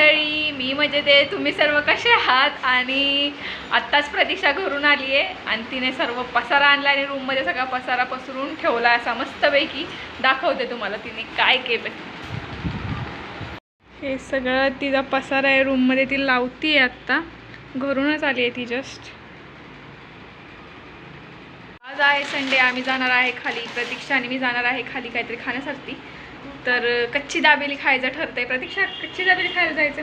मंडळी मी म्हणजे ते तुम्ही सर्व कसे आहात? आणि आत्ताच प्रतीक्षा घरून आली आहे आणि तिने सर्व पसारा आणला आणि रूममध्ये सगळा पसारा पसरून ठेवला असा मस्तपैकी दाखवते तुम्हाला तिने काय केलं हे सगळं तिचा पसारा आहे. रूममध्ये ती लावती आहे आत्ता. घरूनच आली आहे ती जस्ट आज आहे संडे आम्ही जाणार आहे खाली. प्रतीक्षा आणि मी जाणार आहे खाली काहीतरी खाण्यासाठी. तर कच्ची दाबेली खायचं ठरतंय. प्रतीक्षा कच्ची दाबेली खायला जायचं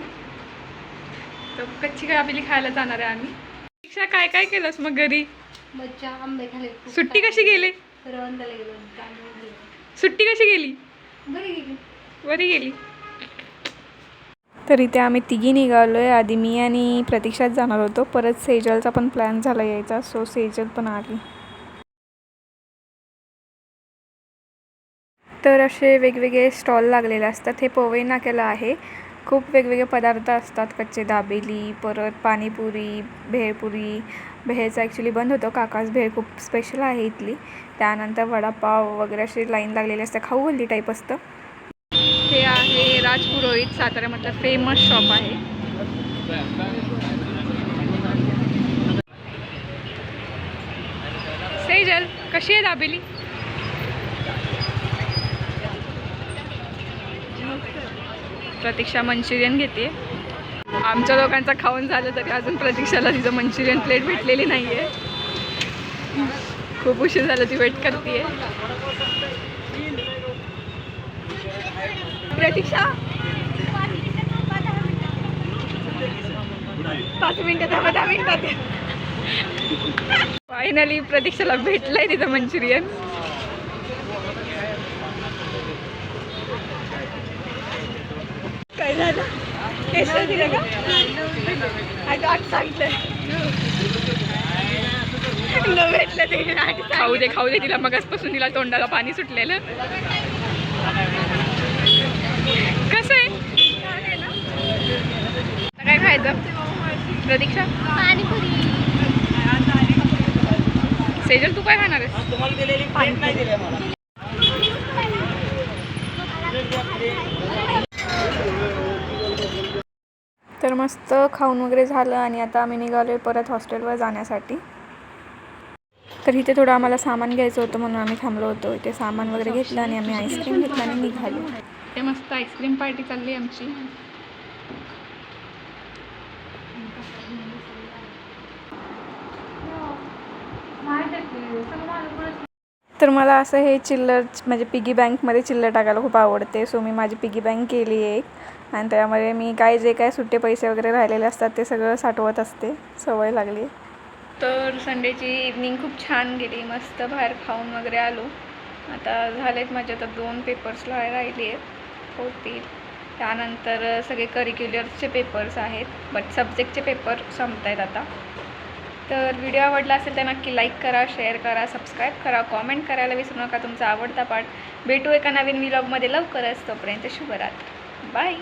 तर कच्ची दाबेली खायला जाणार आहे आम्ही. प्रतीक्षा काय काय केलंस मग घरी? मच्छा आंबे खाले सुट्टी कशी गेली? सुट्टी कशी गेली? बरी गेली. बरी गेली. तर इथे आम्ही तिघी निघालो आहे आधी मी आणि प्रतीक्षाच जाणार होतो. परत सेजलचा पण प्लॅन झाला यायचा. सो सेजल पण आली. तर असे वेगवेगळे स्टॉल लागलेले असतात. हे पवई नाक्याला आहे. खूप वेगवेगळे पदार्थ असतात. कच्चे दाबेली परत पाणीपुरी भेळपुरी. भेळचं ॲक्च्युली बंद होतं. काकाच भेळ खूप स्पेशल आहे इथली. त्यानंतर वडापाव वगैरे अशी लाईन लागलेली असते. खाऊ हल्ली टाईप असतं. हे आहे राजपुरोहित साताऱ्यामधलं फेमस शॉप आहे. सेजल कशी आहे दाबेली? प्रतीक्षा मंचुरियन घेते. आमच्या लोकांचा खाऊन झालं तरी अजून प्रतीक्षाला तिचं मंचुरियन प्लेट भेटलेली नाही आहे खूप उशीर झालं ती वेट करते प्रतीक्षा! पाच मिनिटात थांबा, दहा मिनिटात फायनली प्रतीक्षाला भेटलंय तिचं मंचुरियन. काय झालं केसर दिलं का? अगं आठ सांगितलंय. न भेटलं ते आठ खाऊ दे खाऊ दे तिला मगासपासून तिला तोंडाला पाणी सुटलेलं. कसं आहे? आता काय खायचं? प्रतीक्षा? पाणीपुरी. सेजल तू काय खाणार आहेस? तर मस्त खाऊन वगैरे झालं आणि आता आम्ही निघालो आहे परत हॉस्टेलवर जाण्यासाठी. तर इथे थोडं आम्हाला सामान घ्यायचं होतं म्हणून आम्ही थांबलो होतो. इथे सामान वगैरे घेतलं आणि आम्ही आईस्क्रीम घेतलं आणि निघालो. ते मस्त आईस्क्रीम पार्टी चालली आमची. तर मला असं हे चिल्लर म्हणजे पिगी बँकमध्ये चिल्लर टाकायला खूप आवडते. सो मी माझी पिगी बँक केली आहे एक. आणि त्यामध्ये मी काय जे काय सुट्टे पैसे वगैरे राहिलेले असतात ते सगळं साठवत असते. सवय लागली. तर संडेची इव्हनिंग खूप छान गेली. मस्त बाहेर खाऊन वगैरे आलो. आता झालेत माझे आता दोन पेपर्स राहिले आहेत. होतील. त्यानंतर सगळे करिक्युलरचे पेपर्स आहेत. बट सब्जेक्टचे पेपर संपत आहेत आता. तर व्हिडिओ आवडला असेल तर नक्की लाईक करा शेअर करा सबस्क्राईब करा कॉमेंट करायला विसरू नका तुमचा आवडता पाठ भेटू एका नवीन व्लॉगमध्ये लवकरच. तोपर्यंत शुभरात बाय